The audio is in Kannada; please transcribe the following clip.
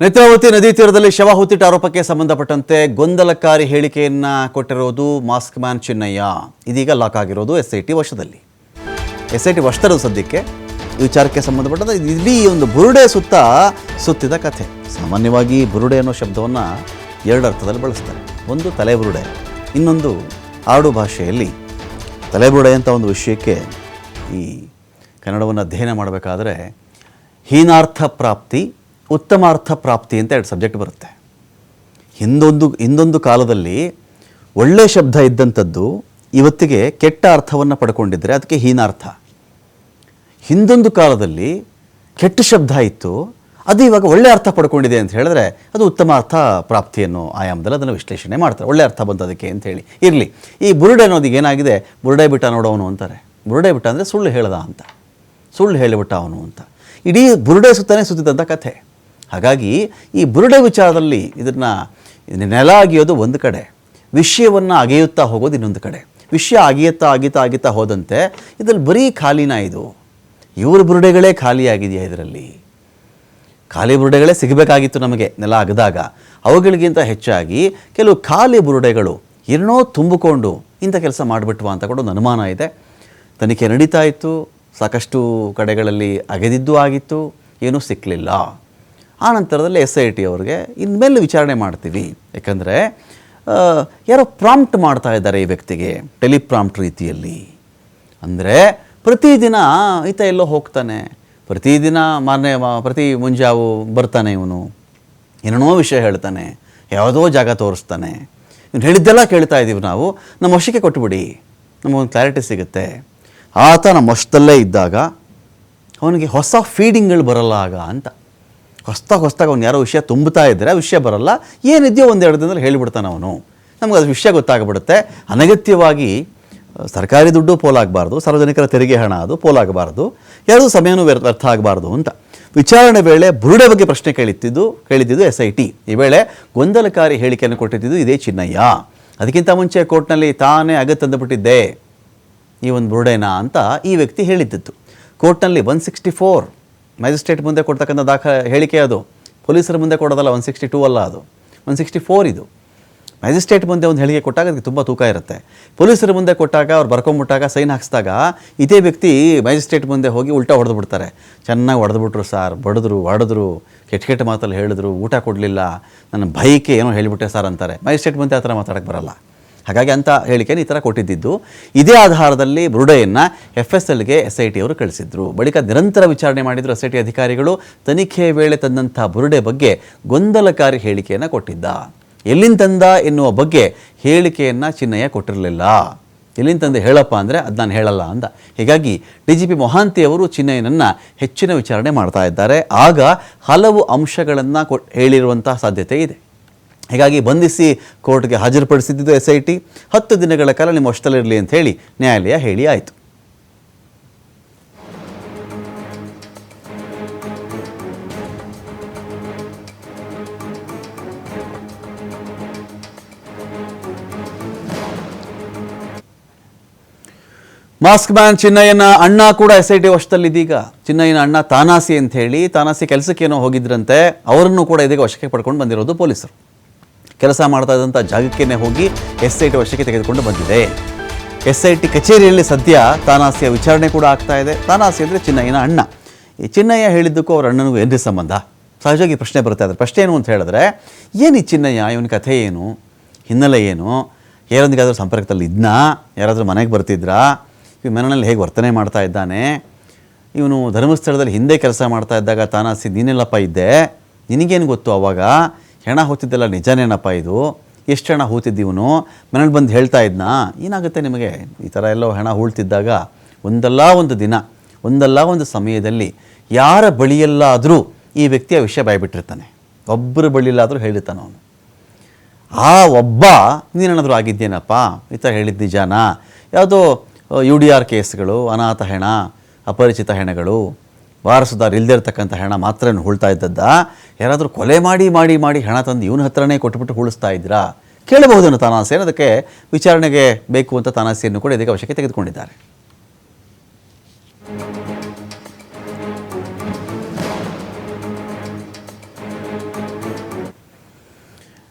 ನೇತ್ರಾವತಿ ನದಿ ತೀರದಲ್ಲಿ ಶವ ಹುತ್ತಿಟ್ಟ ಆರೋಪಕ್ಕೆ ಸಂಬಂಧಪಟ್ಟಂತೆ ಗೊಂದಲಕಾರಿ ಹೇಳಿಕೆಯನ್ನ ಕೊಟ್ಟಿರೋದು ಮಾಸ್ಕ್ ಮ್ಯಾನ್ ಚಿನ್ನಯ್ಯ. ಇದೀಗ ಲಾಕ್ ಆಗಿರೋದು ಎಸ್ ಐ ಟಿ ವಶದಲ್ಲಿ ಎಸ್ ಐ ಟಿ ಸದ್ಯಕ್ಕೆ ಈ ವಿಚಾರಕ್ಕೆ ಸಂಬಂಧಪಟ್ಟಂತೆ ಇಡೀ ಒಂದು ಬುರುಡೆ ಸುತ್ತ ಸುತ್ತಿದ ಕಥೆ. ಸಾಮಾನ್ಯವಾಗಿ ಬುರುಡೆ ಅನ್ನೋ ಶಬ್ದವನ್ನು ಎರಡು ಅರ್ಥದಲ್ಲಿ ಬಳಸ್ತಾರೆ. ಒಂದು ತಲೆ ಬುರುಡೆ ಇನ್ನೊಂದು ಆಡು ಭಾಷೆಯಲ್ಲಿ ತಲೆಬುರುಡೆ ಅಂತ ಒಂದು ವಿಷಯಕ್ಕೆ ಈ ಕನ್ನಡವನ್ನು ಅಧ್ಯಯನ ಮಾಡಬೇಕಾದ್ರೆ ಹೀನಾರ್ಥ ಪ್ರಾಪ್ತಿ ಉತ್ತಮಾರ್ಥ ಪ್ರಾಪ್ತಿ ಅಂತ ಎರಡು ಸಬ್ಜೆಕ್ಟ್ ಬರುತ್ತೆ. ಹಿಂದೊಂದು ಹಿಂದೊಂದು ಕಾಲದಲ್ಲಿ ಒಳ್ಳೆ ಶಬ್ದ ಇದ್ದಂಥದ್ದು ಇವತ್ತಿಗೆ ಕೆಟ್ಟ ಅರ್ಥವನ್ನು ಪಡ್ಕೊಂಡಿದ್ದರೆ ಅದಕ್ಕೆ ಹೀನಾರ್ಥ. ಹಿಂದೊಂದು ಕಾಲದಲ್ಲಿ ಕೆಟ್ಟ ಶಬ್ದ ಇತ್ತು, ಅದು ಇವಾಗ ಒಳ್ಳೆ ಅರ್ಥ ಪಡ್ಕೊಂಡಿದೆ ಅಂತ ಹೇಳಿದ್ರೆ ಅದು ಉತ್ತಮ ಅರ್ಥ ಪ್ರಾಪ್ತಿಯನ್ನು ಆಯಾಮದಲ್ಲಿ ಅದನ್ನು ವಿಶ್ಲೇಷಣೆ ಮಾಡ್ತಾರೆ. ಒಳ್ಳೆ ಅರ್ಥ ಬಂತು ಅದಕ್ಕೆ ಅಂತ ಹೇಳಿ. ಇರಲಿ, ಈ ಬುರುಡೆ ಅನ್ನೋದಿಗೆ ಏನಾಗಿದೆ? ಬುರುಡೆ ಬಿಟ್ಟ ನೋಡೋನು ಅಂತಾರೆ. ಬುರುಡೆ ಬಿಟ್ಟ ಅಂದರೆ ಸುಳ್ಳು ಹೇಳ್ದ ಅಂತ. ಸುಳ್ಳು ಹೇಳಿಬಿಟ್ಟ ಅವನು ಅಂತ. ಇಡೀ ಬುರುಡೆ ಸುತ್ತಾನೆ ಸುತ್ತಿದ್ದಂಥ ಕಥೆ. ಹಾಗಾಗಿ ಈ ಬುರುಡೆ ವಿಚಾರದಲ್ಲಿ ಇದನ್ನು ನೆಲ ಅಗಿಯೋದು ಒಂದು ಕಡೆ, ವಿಷಯವನ್ನು ಅಗೆಯುತ್ತಾ ಹೋಗೋದು ಇನ್ನೊಂದು ಕಡೆ. ವಿಷಯ ಅಗೆಯುತ್ತಾ ಅಗಿತಾ ಅಗಿತಾ ಹೋದಂತೆ ಇದರಲ್ಲಿ ಬರೀ ಖಾಲಿನ ಇದು. ಇವ್ರ ಬುರುಡೆಗಳೇ ಖಾಲಿಯಾಗಿದೆಯಾ ಇದರಲ್ಲಿ? ಖಾಲಿ ಬುರುಡೆಗಳೇ ಸಿಗಬೇಕಾಗಿತ್ತು ನಮಗೆ ನೆಲ ಅಗದಾಗ. ಅವುಗಳಿಗಿಂತ ಹೆಚ್ಚಾಗಿ ಕೆಲವು ಖಾಲಿ ಬುರುಡೆಗಳು ಏನೋ ತುಂಬಿಕೊಂಡು ಇಂಥ ಕೆಲಸ ಮಾಡಿಬಿಟ್ವಾ ಅಂತ ಕೂಡ ಒಂದು ಅನುಮಾನ ಇದೆ. ತನಿಖೆ ನಡೀತಾ ಇತ್ತು. ಸಾಕಷ್ಟು ಕಡೆಗಳಲ್ಲಿ ಅಗೆದಿದ್ದು ಆಗಿತ್ತು. ಏನೂ ಸಿಕ್ಕಲಿಲ್ಲ ಆ ನಂತರದಲ್ಲಿ ಎಸ್ ಐ ಟಿ ಅವ್ರಿಗೆ ಇನ್ಮೇಲೆ ವಿಚಾರಣೆ ಮಾಡ್ತೀವಿ. ಯಾಕಂದರೆ ಯಾರೋ ಪ್ರಾಂಪ್ಟ್ ಮಾಡ್ತಾ ಇದ್ದಾರೆ ಈ ವ್ಯಕ್ತಿಗೆ, ಟೆಲಿಪ್ರಾಂಪ್ಟ್ ರೀತಿಯಲ್ಲಿ. ಅಂದರೆ ಪ್ರತಿದಿನ ಈತ ಎಲ್ಲೋ ಹೋಗ್ತಾನೆ. ಪ್ರತಿದಿನ ಮಾರನೇ ಮ- ಪ್ರತಿ ಮುಂಜಾವು ಬರ್ತಾನೆ ಇವನು. ಏನೇನೋ ವಿಷಯ ಹೇಳ್ತಾನೆ. ಯಾವುದೋ ಜಾಗ ತೋರಿಸ್ತಾನೆ. ಇವ್ನು ಹೇಳಿದ್ದೆಲ್ಲ ಕೇಳ್ತಾ ಇದ್ದೀವಿ ನಾವು. ನಮ್ಮ ವಶಕ್ಕೆ ಕೊಟ್ಬಿಡಿ. ನಮಗೊಂದು ಕ್ಲಾರಿಟಿ ಸಿಗುತ್ತೆ. ಆತ ನಮ್ಮ ವಶದಲ್ಲೇ ಇದ್ದಾಗ ಅವನಿಗೆ ಹೊಸ ಫೀಡಿಂಗ್ಗಳು ಬರಲ್ಲ ಆಗ ಅಂತ. ಹೊಸ್ದಾಗಿ ಹೊಸ್ತಾಗ ಅವ್ನು ಯಾರೋ ವಿಷಯ ತುಂಬುತ್ತಾ ಇದ್ದರೆ ವಿಷಯ ಬರಲ್ಲ. ಏನಿದೆಯೋ ಒಂದೆರಡು ದಿನದಲ್ಲಿ ಹೇಳಿಬಿಡ್ತಾನೆ ಅವನು. ನಮ್ಗೆ ಅದು ವಿಷಯ ಗೊತ್ತಾಗ್ಬಿಡುತ್ತೆ. ಅನಗತ್ಯವಾಗಿ ಸರ್ಕಾರಿ ದುಡ್ಡು ಪೋಲಾಗಬಾರ್ದು, ಸಾರ್ವಜನಿಕರ ತೆರಿಗೆ ಹಣ ಅದು ಪೋಲಾಗಬಾರ್ದು ಯಾರೂ ಸಮಯನೂ ವ್ಯರ್- ವ್ಯರ್ಥ ಆಗಬಾರ್ದು ಅಂತ. ವಿಚಾರಣೆ ವೇಳೆ ಬುರುಡೆ ಬಗ್ಗೆ ಪ್ರಶ್ನೆ ಕೇಳಿತ್ತಿದ್ದು, ಕೇಳಿದ್ದಿದ್ದು ಎಸ್ ಐ ಟಿ ಈ ವೇಳೆ ಗೊಂದಲಕಾರಿ ಹೇಳಿಕೆಯನ್ನು ಕೊಟ್ಟಿದ್ದು ಇದೇ ಚಿನ್ನಯ್ಯ. ಅದಕ್ಕಿಂತ ಮುಂಚೆ ಕೋರ್ಟ್ನಲ್ಲಿ ತಾನೇ ಅಗತ್ಯ ತಂದುಬಿಟ್ಟಿದ್ದೆ. ಈ ಒಂದು ಬುರುಡೇನಾ ಅಂತ ಈ ವ್ಯಕ್ತಿ ಹೇಳಿದ್ದಿತ್ತು ಕೋರ್ಟ್ನಲ್ಲಿ ಒನ್ ಸಿಕ್ಸ್ಟಿ ಫೋರ್ ಮ್ಯಾಜಿಸ್ಟ್ರೇಟ್ ಮುಂದೆ ಕೊಡ್ತಕ್ಕಂಥ ದಾಖ, ಹೇಳಿಕೆ ಅದು. ಪೊಲೀಸರ ಮುಂದೆ ಕೊಡೋದಲ್ಲ ಒನ್ ಸಿಕ್ಸ್ಟಿ ಟೂ ಅಲ್ಲ ಅದು. ಒನ್ ಸಿಕ್ಸ್ಟಿ ಫೋರ್ ಇದು. ಮ್ಯಾಜಿಸ್ಟ್ರೇಟ್ ಮುಂದೆ ಒಂದು ಹೇಳಿಕೆ ಕೊಟ್ಟಾಗ ಅದಕ್ಕೆ ತುಂಬ ತೂಕ ಇರುತ್ತೆ. ಪೊಲೀಸರ ಮುಂದೆ ಕೊಟ್ಟಾಗ, ಅವ್ರು ಬರ್ಕೊಂಬಿಟ್ಟಾಗ, ಸೈನ್ ಹಾಕ್ಸಿದಾಗ, ಇದೇ ವ್ಯಕ್ತಿ ಮ್ಯಾಜಿಸ್ಟ್ರೇಟ್ ಮುಂದೆ ಹೋಗಿ ಉಲ್ಟಾ ಹೊಡೆದು ಬಿಡ್ತಾರೆ ಚೆನ್ನಾಗಿ ಹೊಡೆದ್ಬಿಟ್ರು ಸರ್, ಬಡಿದ್ರು ಹೊಡೆದ್ರು ಕೆಟ್ಟ ಕೆಟ್ಟ ಮಾತಲ್ಲಿ ಹೇಳಿದ್ರು, ಊಟ ಕೊಡಲಿಲ್ಲ, ನನ್ನ ಭಯಕ್ಕೆ ಏನೋ ಹೇಳಿಬಿಟ್ಟೆ ಸರ್ ಅಂತಾರೆ. ಮ್ಯಾಜಿಸ್ಟ್ರೇಟ್ ಮುಂದೆ ಆ ಥರ ಮಾತಾಡೋಕ್ಕೆ ಬರಲ್ಲ. ಹಾಗಾಗಿ ಅಂತ ಹೇಳಿಕೆಯನ್ನು ಈ ಥರ ಕೊಟ್ಟಿದ್ದಿದ್ದು ಇದೇ ಆಧಾರದಲ್ಲಿ ಬುರುಡೆಯನ್ನು ಎಫ್ ಎಸ್ ಎಲ್ಗೆ ಎಸ್ ಐ ಟಿ ಅವರು ಕಳಿಸಿದ್ರು. ಬಳಿಕ ನಿರಂತರ ವಿಚಾರಣೆ ಮಾಡಿದ್ರು ಎಸ್ ಐ ಟಿ ಅಧಿಕಾರಿಗಳು. ತನಿಖೆ ವೇಳೆ ತಂದಂಥ ಬುರುಡೆ ಬಗ್ಗೆ ಗೊಂದಲಕಾರಿ ಹೇಳಿಕೆಯನ್ನು ಕೊಟ್ಟಿದ್ದ. ಎಲ್ಲಿಂದ ತಂದ ಎನ್ನುವ ಬಗ್ಗೆ ಹೇಳಿಕೆಯನ್ನು ಚಿನ್ನಯ್ಯ ಕೊಟ್ಟಿರಲಿಲ್ಲ. ಎಲ್ಲಿಂದ ತಂದೆ ಹೇಳಪ್ಪ ಅಂದರೆ ಅದು ನಾನು ಹೇಳಲ್ಲ ಅಂದ. ಹೀಗಾಗಿ ಡಿ ಜಿ ಪಿ ಮೊಹಾಂತಿ ಅವರು ಚಿನ್ನಯ್ಯನನ್ನು ಹೆಚ್ಚಿನ ವಿಚಾರಣೆ ಮಾಡ್ತಾ ಇದ್ದಾರೆ. ಆಗ ಹಲವು ಅಂಶಗಳನ್ನು ಕೊ ಹೇಳಿರುವಂತಹ ಸಾಧ್ಯತೆ ಇದೆ. ಹೀಗಾಗಿ ಬಂಧಿಸಿ ಕೋರ್ಟ್ಗೆ ಹಾಜರುಪಡಿಸಿದ್ದು ಎಸ್ ಐ ಟಿ ಹತ್ತು ದಿನಗಳ ಕಾಲ ನಿಮ್ಮ ವಶದಲ್ಲಿರಲಿ ಅಂತ ಹೇಳಿ ನ್ಯಾಯಾಲಯ ಹೇಳಿ ಆಯಿತು. ಮಾಸ್ಕ್ ಮ್ಯಾನ್ ಚಿನ್ನಯ್ಯನ ಅಣ್ಣ ಕೂಡ ಎಸ್ ಐ ಟಿ ವಶದಲ್ಲಿದ್ದೀಗ. ಚಿನ್ನಯ್ಯನ ಅಣ್ಣ ತಾನಾಸಿ ಅಂತ ಹೇಳಿ ತಾನಾಸಿ ಕೆಲಸಕ್ಕೇನೋ ಹೋಗಿದ್ರಂತೆ. ಅವರನ್ನು ಕೂಡ ಇದೀಗ ವಶಕ್ಕೆ ಪಡ್ಕೊಂಡು ಬಂದಿರೋದು ಪೊಲೀಸರು. ಕೆಲಸ ಮಾಡ್ತಾ ಇದ್ದಂಥ ಜಾಗಕ್ಕೇನೆ ಹೋಗಿ ಎಸ್ ಐ ಟಿ ವಶಕ್ಕೆ ತೆಗೆದುಕೊಂಡು ಬಂದಿದೆ. ಎಸ್ ಐ ಟಿ ಕಚೇರಿಯಲ್ಲಿ ಸದ್ಯ ತಾನಾಸಿಯ ವಿಚಾರಣೆ ಕೂಡ ಆಗ್ತಾ ಇದೆ. ತಾನಾಸಿ ಅಂದರೆ ಚಿನ್ನಯ್ಯನ ಅಣ್ಣ. ಈ ಚಿನ್ನಯ್ಯ ಹೇಳಿದ್ದಕ್ಕೂ ಅವ್ರ ಅಣ್ಣನಿಗೂ ಏನ್ರಿ ಸಂಬಂಧ? ಸಹಜವಾಗಿ ಪ್ರಶ್ನೆ ಬರ್ತಾ ಇದ್ದಾರೆ ಪ್ರಶ್ನೆ ಏನು ಅಂತ ಹೇಳಿದ್ರೆ, ಏನು ಈ ಚಿನ್ನಯ್ಯ? ಇವನ ಕಥೆ ಏನು? ಹಿನ್ನೆಲೆ ಏನು? ಯಾರೊಂದಿಗಾದ್ರೂ ಸಂಪರ್ಕದಲ್ಲಿ ಇದ್ನಾ? ಯಾರಾದರೂ ಮನೆಗೆ ಬರ್ತಿದ್ರಾ? ಈ ಮನೆಯಲ್ಲಿ ಹೇಗೆ ವರ್ತನೆ ಮಾಡ್ತಾ ಇದ್ದಾನೆ? ಇವನು ಧರ್ಮಸ್ಥಳದಲ್ಲಿ ಹಿಂದೆ ಕೆಲಸ ಮಾಡ್ತಾ ಇದ್ದಾಗ ತಾನಾಸಿ ನೀನೆಲ್ಲಪ್ಪ ಇದ್ದೆ. ನಿನಗೇನು ಗೊತ್ತು ಅವಾಗ? ಹೆಣ ಹೂತಿದ್ದೆಲ್ಲ ನಿಜನೇನಪ್ಪ ಇದು? ಎಷ್ಟು ಹೆಣ ಹೂತಿದ್ದೀವನು ಮನೇಲಿ ಬಂದು ಹೇಳ್ತಾ ಇದ್ನಾ? ಏನಾಗುತ್ತೆ ನಿಮಗೆ? ಈ ಥರ ಎಲ್ಲೋ ಹೆಣ ಹೂಳ್ತಿದ್ದಾಗ ಒಂದಲ್ಲ ಒಂದು ದಿನ, ಒಂದಲ್ಲ ಒಂದು ಸಮಯದಲ್ಲಿ ಯಾರ ಬಳಿಯಲ್ಲಾದರೂ ಈ ವ್ಯಕ್ತಿಯ ವಿಷಯ ಬಾಯ್ಬಿಟ್ಟಿರ್ತಾನೆ. ಒಬ್ಬರು ಬಳಿಯಲ್ಲಾದರೂ ಹೇಳಿರ್ತಾನೆ ಅವನು. ಆ ಒಬ್ಬ, ನೀನೇನಾದರೂ ಆಗಿದ್ದೇನಪ್ಪ ಈ ಥರ ಹೇಳಿದ್ದು ನಿಜಾನಾ? ಯಾವುದೋ ಯು ಡಿ ಆರ್ ಕೇಸ್ಗಳು, ಅನಾಥ ಹೆಣ, ಅಪರಿಚಿತ ಹೆಣಗಳು, ವಾರಸುದಾರ ಇಲ್ಲದೆ ಇರ್ತಕ್ಕಂಥ ಹೆಣ ಮಾತ್ರ ಹೂಳ್ತಾ ಇದ್ದದ್ದ? ಯಾರಾದರೂ ಕೊಲೆ ಮಾಡಿ ಮಾಡಿ ಮಾಡಿ ಹಣ ತಂದು ಇವನ ಹತ್ರನೇ ಕೊಟ್ಬಿಟ್ಟು ಉಳಿಸ್ತಾ ಇದ್ದೀರಾ? ಕೇಳಬಹುದನ್ನು ತಾನಾಸೆ ಅದಕ್ಕೆ ವಿಚಾರಣೆಗೆ ಬೇಕು ಅಂತ ತಾನಾಸೆಯನ್ನು ಕೂಡ ಇದಕ್ಕೆ ಅವಶ್ಯಕ್ಕೆ ತೆಗೆದುಕೊಂಡಿದ್ದಾರೆ.